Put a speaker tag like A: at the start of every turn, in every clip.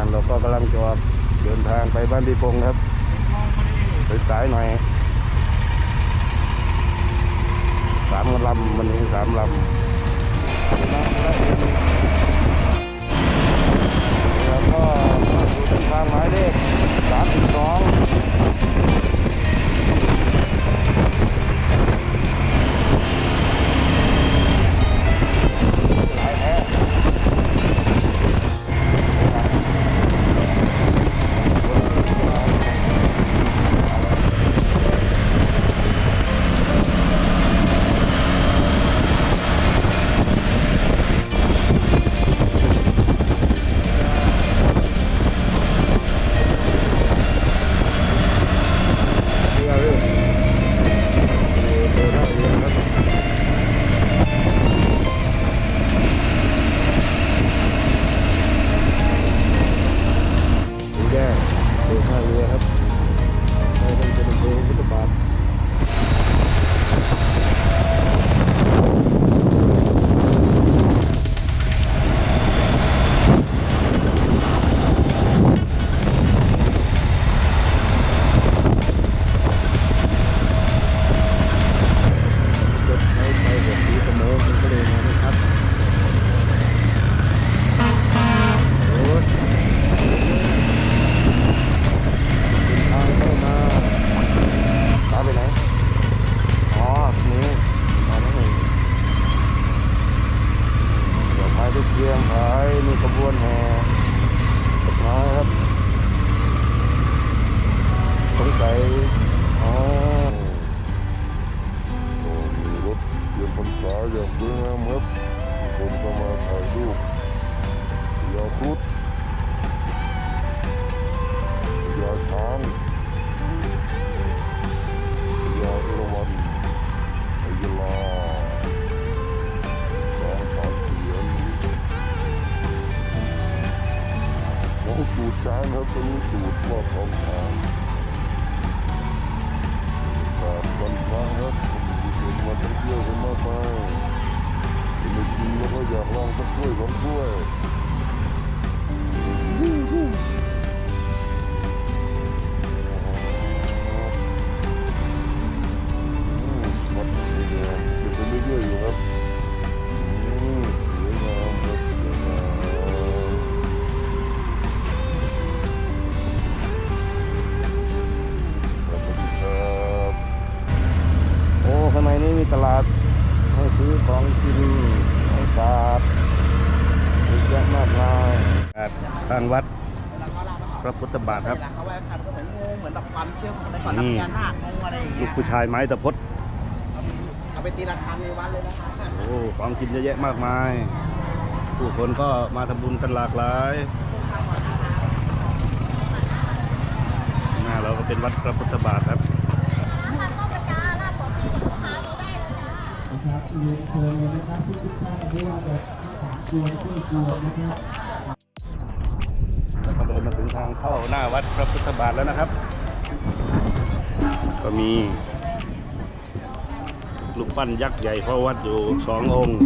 A: านเราก็กำลังจะเดินทางไปบ้านดีพงครับไปสายหน่อยสามลำวันนี้สามลำแล้วก็ดูเส้นทางหมายเลขสามสิบสอง อย่าง ของกินให้ศาสตร์เยอะแยะมากมายทางวัดพระพุทธบาทครับ
B: เวลาเขาไหว้พระก็เหมือนงูเหมือนแบบความเชื่อของในฝันพญานาคงูอะไรอย่าง
A: ลู
B: เงี้
A: ก
B: ย
A: ผู้ชายไม้ตะพด
B: เอาไปตีระฆังในวัดเลยนะครับ
A: โอ้ของกินเยอะแยะมากมาย ผู้คนก็มาทำบุญกันหลากหลายหน้าเราก็เป็นวัดพระพุทธบาทครับ
C: นะครับ นะครับทุกท่านไม่ว่าจะถามชวนช่วยชวนะครับ
A: แล้วก็เดินมาถึงทางเข้าหน้าวัดพระพุทธบาทแล้วนะครับ ก็มีลูกปั้นยักษ์ใหญ่พ่อวัดอยู่สององค์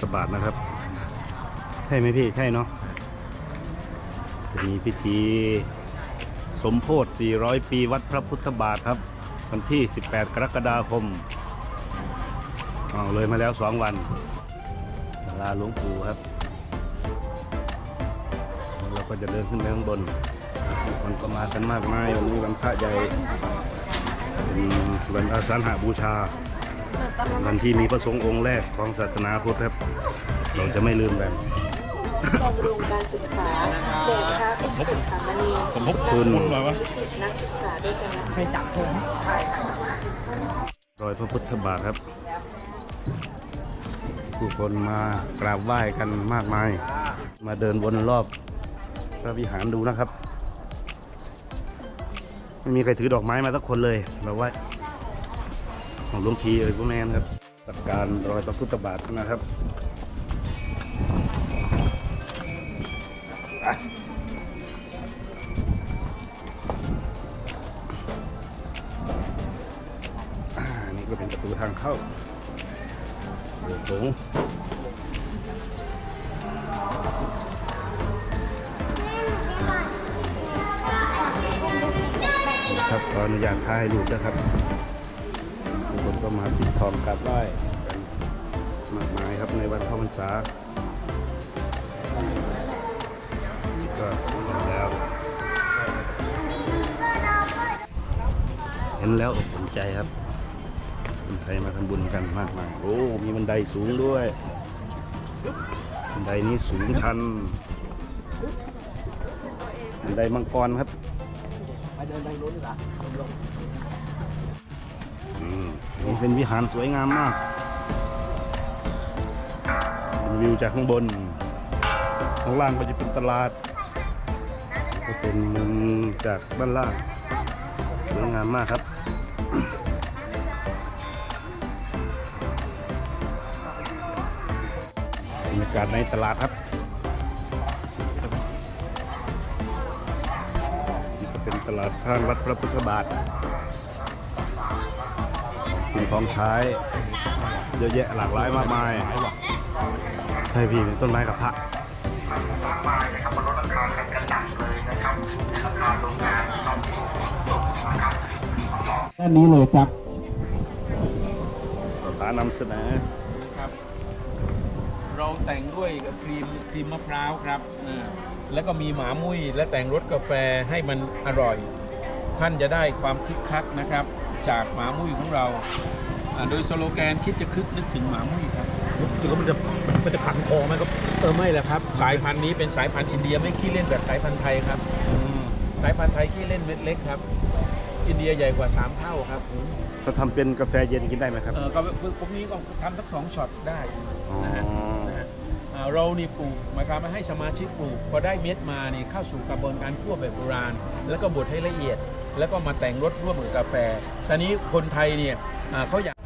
A: พระบาทนะครับ ใช่ไหมพี่ ใช่เนาะ มีพิธีสมโพธิ 400 ปีวัดพระพุทธบาทครับ วันที่ 18 กรกฎาคมเอาเลยมาแล้ว 2 วันลาหลวงปู่ครับ เราก็จะเดินขึ้นไปข้างบนมันก็มากันมากมายวันนี้วันพระใหญ่เป็นวันอาสาฬหบูชา วันที่มีพระสงฆ์องค์แรกของศาสนาพุทธครับ เราจะไม่ลืมกัน
D: บำรุงการศึกษาแด่พระภิกษุสามเณร
A: ผมพบคุณ
D: นิสิตนักศึกษาด้วยกันนะคะ
B: ไปจับผม
A: รอยพระพุทธบาทครับ ผู้คนมากราบไหว้กันมากมาย มาเดินวนรอบพระวิหารดูนะครับไม่มีใครถือดอกไม้มาสักคนเลยเราไหว้ของหลวงชีเอ่ยพวกแมนครับจัดการรอยพระพุทธบาทนะครับ อ่ก็เป็นประตูทางเข้าโอ้โหครับขออนุญาตถ่ายรูปนะครับทุกคนก็มาปิดทองกราบไหว้กันมากมายครับในวันเข้าพรรษา เห็นแล้วอบอุ่นใจครับคนไทยมาทำบุญกันมากมายโอ้ มีบันไดสูงด้วย บันไดนี้สูงชัน บันไดมังกรครับ
B: ไปเดินทางนู้นดีกว่าลง
A: อืมนี่เป็นวิหารสวยงามมากเป็นวิวจากข้างบน ข้างล่างก็จะเป็นตลาด ก็เป็นมุมจากด้านล่าง สวยงามมากครับากาศในตลาดครับนี่ก็เป็นตลาดข้างวัดพระพุทธบาทสิ่งของใช้เยอะแยะหลากหลายมากมายใช่พี่เป็นต้นไม้กับพระ
C: ด้านนี้เลยครับ
A: พานำเสนอ
E: ครับ เราแต่งด้วยกับครีมครีมมะพร้าวครับอ่าแล้วก็มีหมามุ้ยและแต่งรสกาแฟให้มันอร่อย ท่านจะได้ความคึกคักนะครับ จากหมามุ้ยของเราอ่าโดยสโลแกนคิดจะคึกนึกถึงหมามุ้ยครับ
B: ถือว่ามันจะมันจะขันคอไหมครับ
E: เออไม่แหละครับ สายพันธุ์นี้เป็นสายพันธุ์อินเดียไม่ขี้เล่นแบบสายพันธุ์ไทยครับ สายพันธุ์ไทยขี้เล่นเม็ดเล็กครับ อินเดียใหญ่กว่า 3 เท่าครับ
A: เขาทำเป็นกาแฟเย็นกินได้ไหมครับ
E: เออก็ผมนี้ก็ทำสักสองช็อตได้
A: อ๋อ
E: นะฮะนะฮะอ่า เรานี่ปลูกหมายความว่าให้สมาชิกปลูกพอได้เม็ดมานี่เข้าสู่กระบวนการคั่วแบบโบราณ แล้วก็บดให้ละเอียด แล้วก็มาแต่งรสร่วมกับกาแฟตอนนี้คนไทยเนี่ยเขาอยาก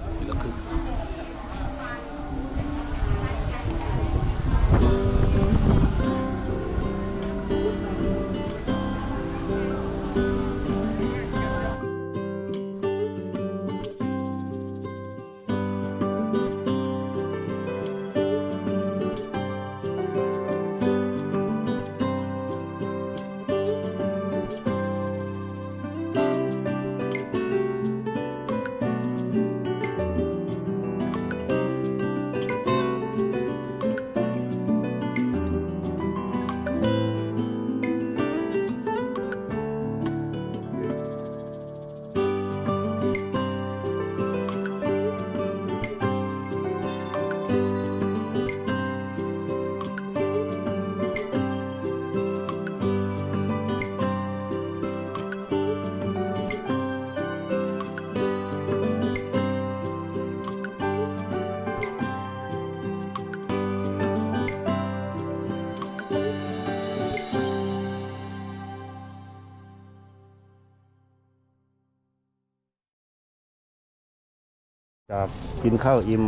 A: จากกินข้าวอิ่ม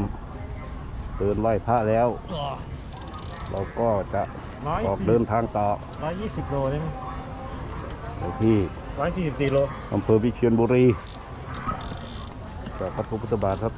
A: เดินไหว้พระแล้ว เราก็จะ
B: ร้อย
A: ออก
B: สี่
A: เดินทางต่อ
B: ร้อยยี่สิบโลได้ไหม
A: ไปที่
B: ร้อยสี่สิบสี่โล
A: อำเภอวิเชียรบุรีจากพระพุทธบาทครับ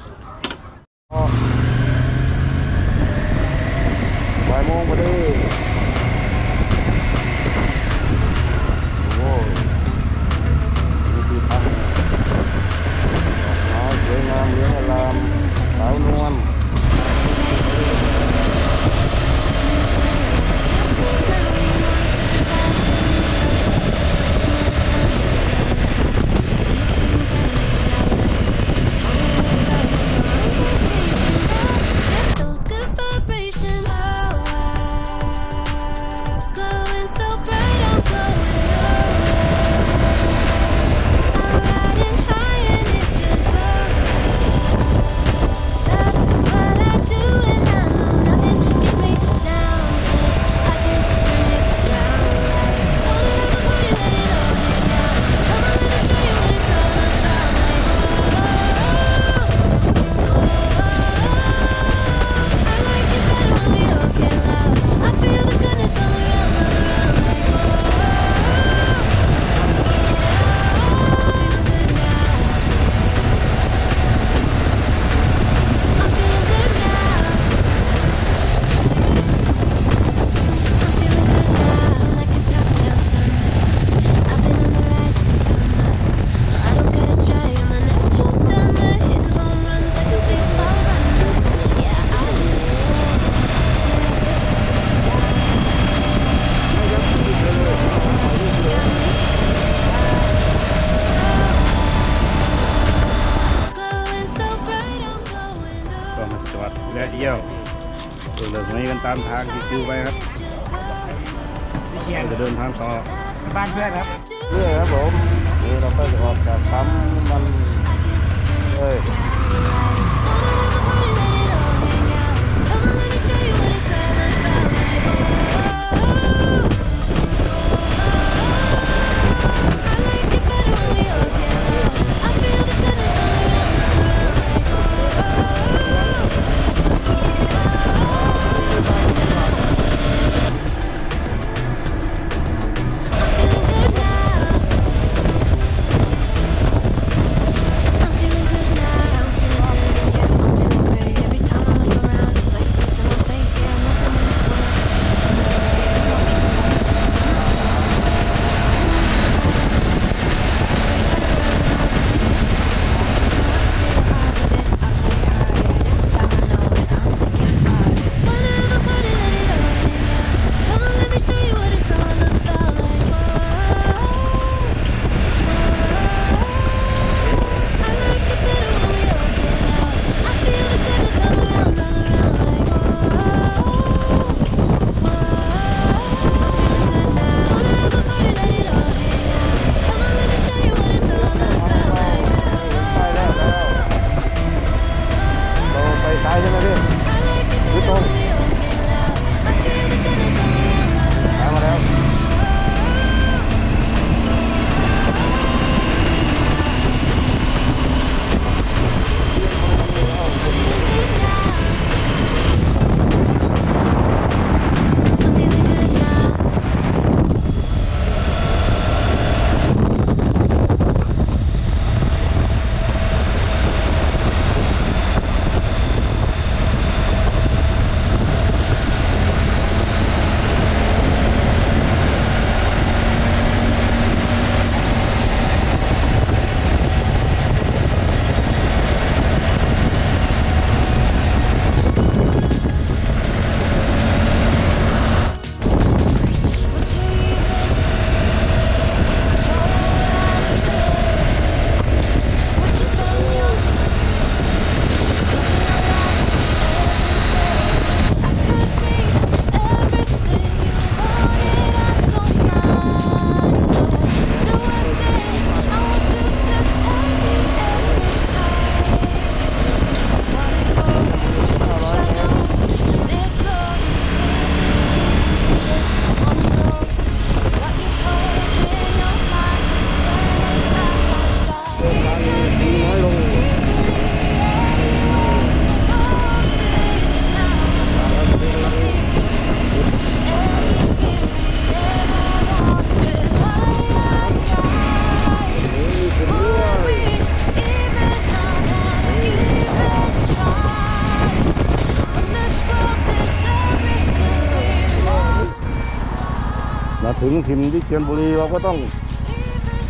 A: มาถึง
F: ทิมที่
A: เชีย
F: งบุรีเราก็ต้อง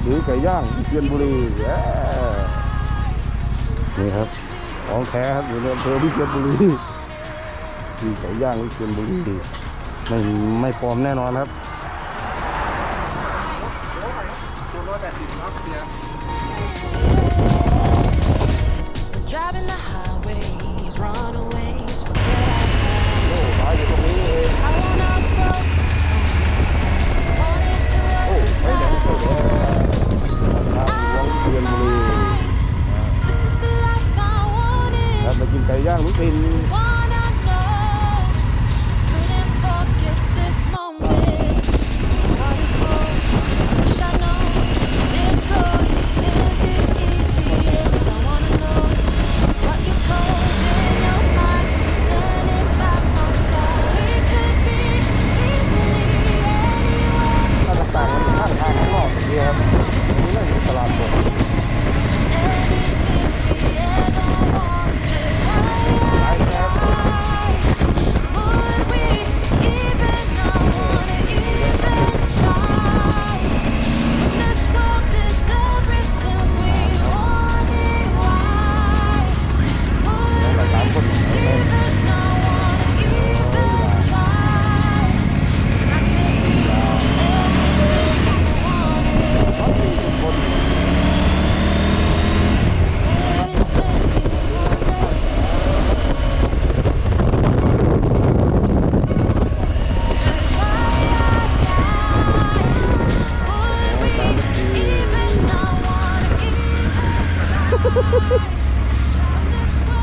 F: ถือไก่ย่างที่เชียงบุรีนี่ครับของแท้ครับอยู่ในอำเภอที่เชียงบุรีที่ไก่ย่างที่เชียงบุรีไม่ไม่ปลอมแน่นอนครับ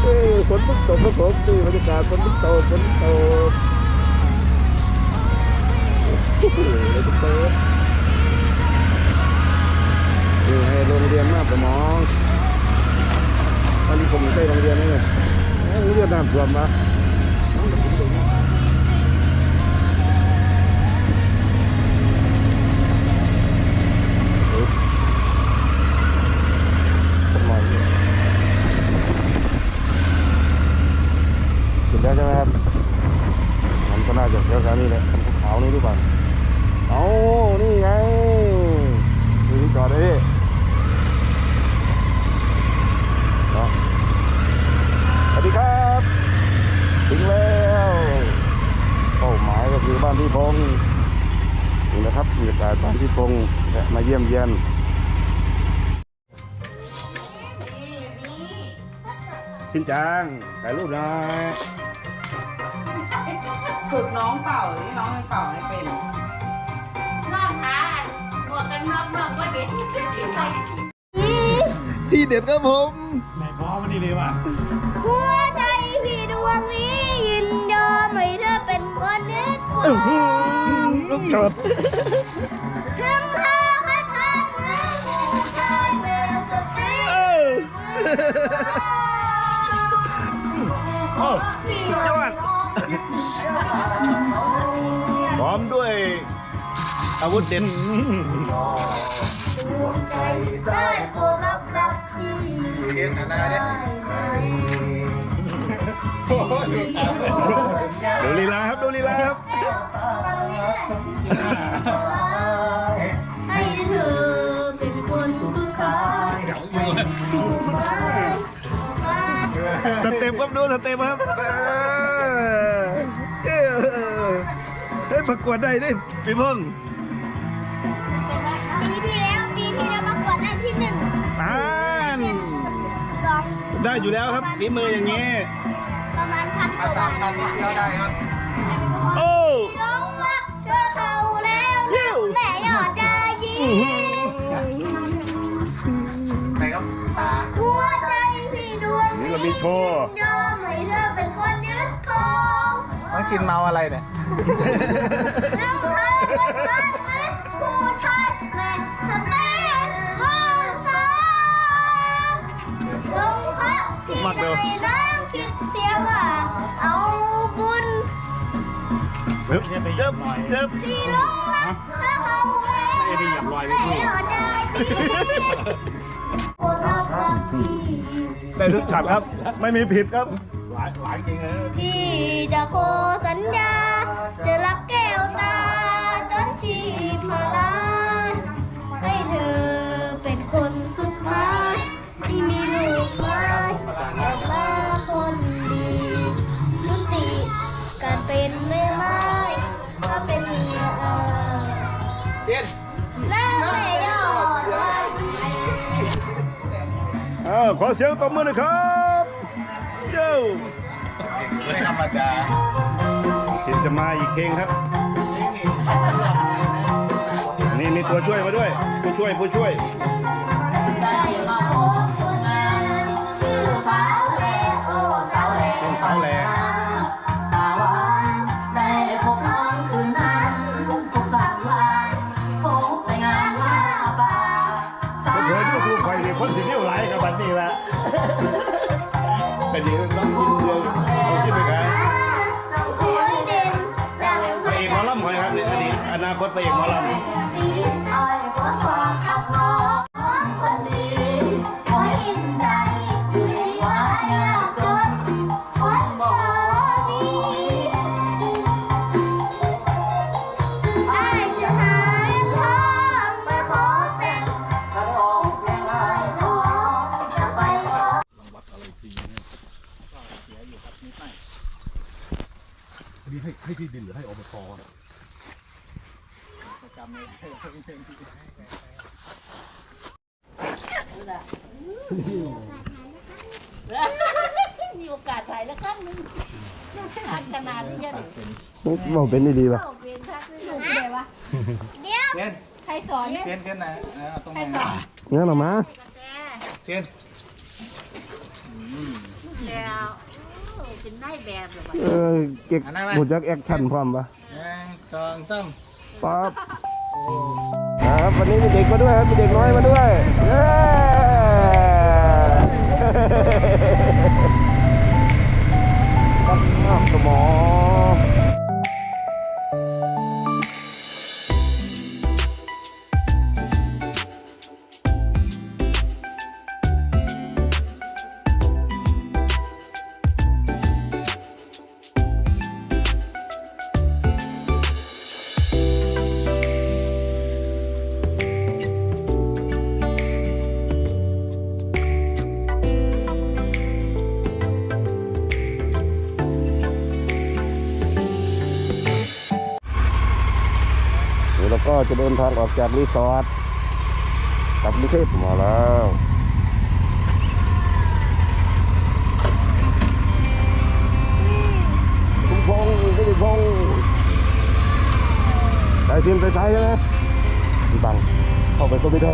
F: เอ้
A: ฝนเพิ่งตกครบผมดูบรรยากาศฝนเพิ่งตกฝนตกโอ้โหเลยทุกเปิดดูให้โรงเรียนมากประมองตอนนี้ผมใกล้โรงเรียนแล้วเนี่โรงเรียนน้ำท่วมปะ แล้วใช่ไหมครับ มันก็น่าจะแถวๆนี้แหละภูเขานี่หรือเปล่าเอานี่ไงนี่ที่จอดเลยเนาะสวัสดีครับ ถึงแล้วเป้าหมายก็คือบ้านพี่พงษ์นี่นะครับบรรยากาศบ้านพี่พงษ์และมาเยี่ยมเยียนชินจังถ่ายรูปหน่อย
B: ฝึกน้องเป่านี่น้องยังเป่าไม่เป็น
G: นอกทานหมวกกันน็อกนอกก็เด็ดที่ขึ้นที่ไป
A: ที่เด็ดครับผม
G: หัวใจพี่ดวงนี้ยินยอมให้เธอเป็นคนนึกคน
A: ลูกจด
G: ถึงเธอให้ผ่านเมื่อผู้ชายเมื่อสติ
A: สุดยอดพร้ อมด้วยอาวุธเด่น
G: ได้โปรดรับรักที่
A: เด่นนะเนี่ยดูลีลาครับ ดูลีลาครับ
G: ให้เธอเป็นคนสุดท้าย
A: สเต็ปครับดูสเต็ปครับ ประกวดได้ดิพี่พงษ์
G: ปีที่แล้วปีที่แล้วประกวดได้ที่หนึ่ง
A: อ่าน
G: สอง
A: ได้อยู่แล้วครับฝีมืออย่างนี้
G: ประมาณพันกว่าบาท
A: โอ้
G: ร้องรักเธอเขาแล้วนะแม่ยอดดายี
A: อื้อหือ
G: หัวใจพี่ดวง
A: นี่เรามีโชว์
G: ยอมให้เธอเป็นคนยึดครอง
B: น้องชินเมาอะไรเนี่ย
G: ลงเธอเป็นคนยึดผู้ชายแม่สเปนก็สองทรงพระที่ในน้ำคิดเสียว่า เอาบุญ
A: เจ็บเจ็บเจ็บ
G: ที่ลงรักเธอเขาแล้วแม่ยอดดายีโปรดรับรักพี่
A: ได้ ทุกช็อตครับไม่มีผิดครับ
G: พี่จะขอสัญญา จะรักแก้วตาจนชีพมาลายให้เธอเป็นคนสุดท้ายที่มีลูกไม้และมาคนดีมุติการเป็นแม่ไม้ก็เป็นเมียอาแล้วแม่ยอดว่าดี
A: อ้าวขอเสียงตบมือหน่อยครับเย้า
B: ไม่ธรรมดา
A: เดี๋ยวจะมาอีกเพลงครับ นี่มีตัวช่วยมาด้วย ผู้ช่วยผู้ช่วย
G: ได้มาพบคนงานชื่อสาวแลโอ้สาวแล
A: เป็นสาวแหล่
G: ตาหวานได้พบน้องคืนนั้นทุกสัปดาห์พบไปงานว่าป่าสา
A: เผยยูทูบไปนี่คนสิเดียวไลค์กับบันนี่ละเป็นยังต้องกิน เอกหมอลำ
G: สีอ้อยกว่าความขับน้องคนดีขออินใจดีวายากจนคนบ่มีไอ้จะหาทางมาขอแต่ จำไม่ได้มีโอกาสถ่ายแล้วก็มึงทักขนาดนี้ยังไม่
A: บอกเป็นดีๆป่ะ
G: เวนทักนี่ลูกเลยวะเดี๋ยวใครสอนเน
B: เชนเนี่ยหร
G: อ
A: มา
B: เชน
H: แล้วเป็นนายแบบหรือเปล่า
A: เออเก็บหมดจากแอคชั่นพร้อมป่ะ
B: แองต้องป๊อ
A: ป ครับวันนี้มีเด็กมาด้วยครับมีเด็กน้อยมาด้วยเย้ตั้งหน้าสมองะเดินทางออกจากรีสอร์ทกลับกรุเทพมาแล้วคุณพงศ์คุณพงศ์สายซินไปซ้ใช่ไหมบังเข้าไปก็ไม่ได้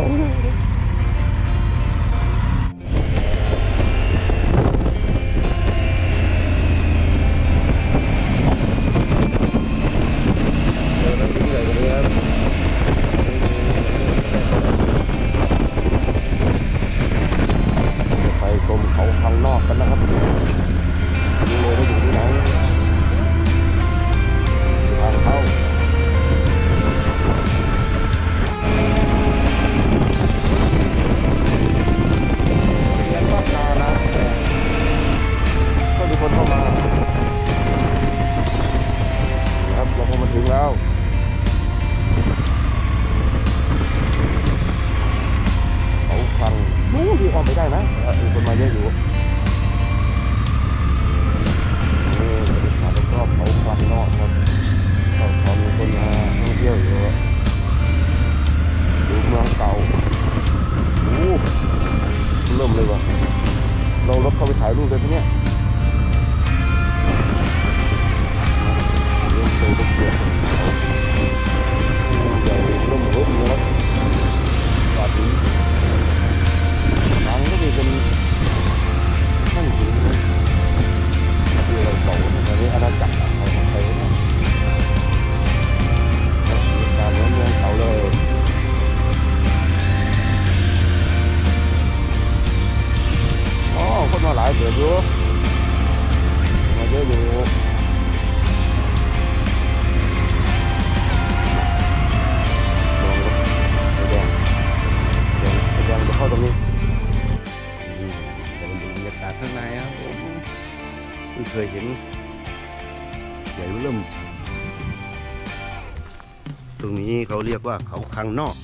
A: างนอก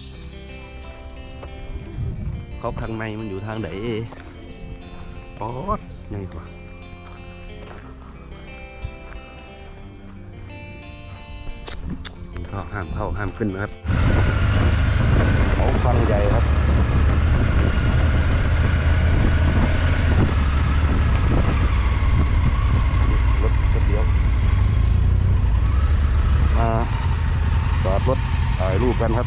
A: เขาข้างในมันอยู่ทางไหนป๊อดยังไงวะห้ามเข้าห้ามขึ้นนะครับเขาฟังใหญ่ครับรถถ่ายรูปกันครับ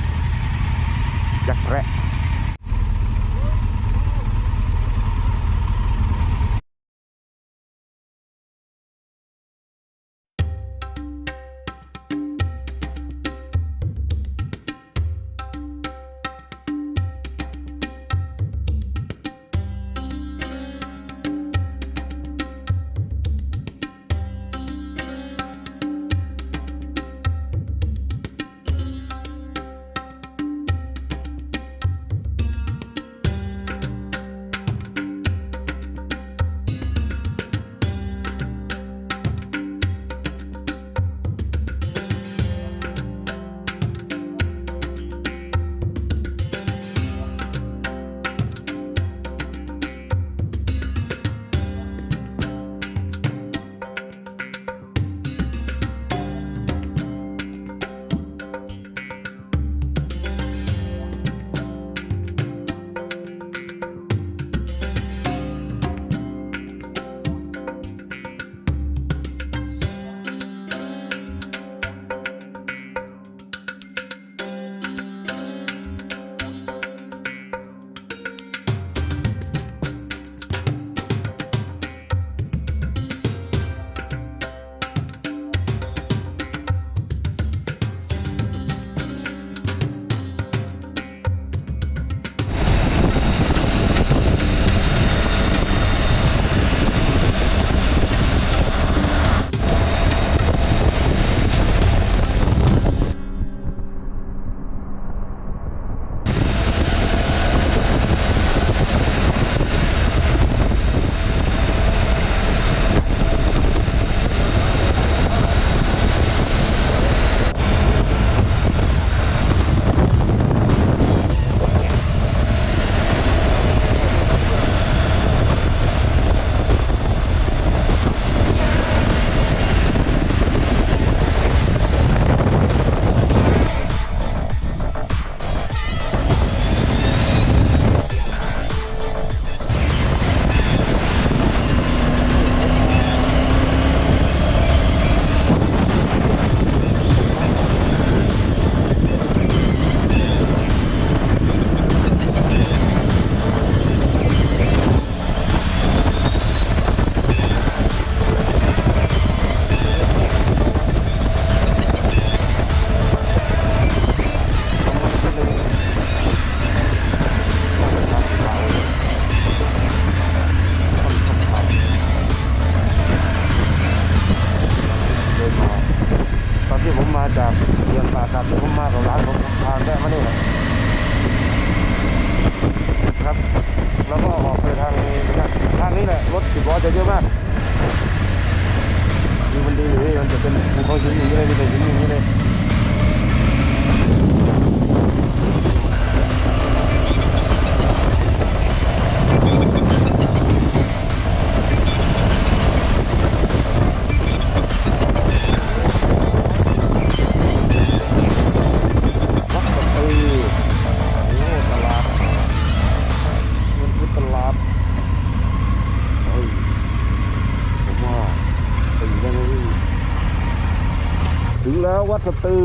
A: ดสตือ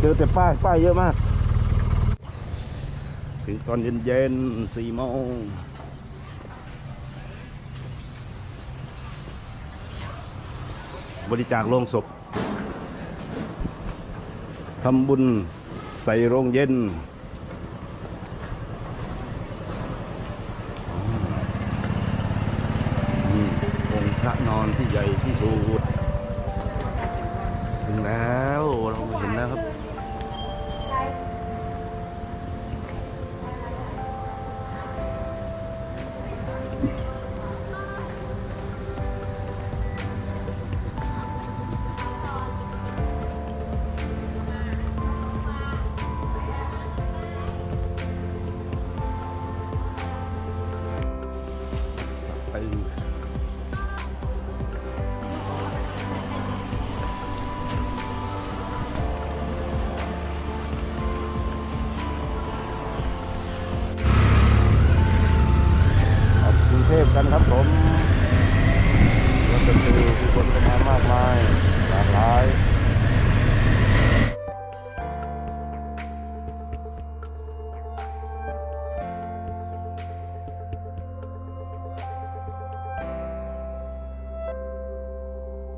A: เจอแต่ป้ายป้ายเยอะมาก ถึงตอนเย็นๆสี่โมงบริจาคโลงศพทำบุญใส่โรงเย็น องค์พระนอนที่ใหญ่ที่สุด ถึง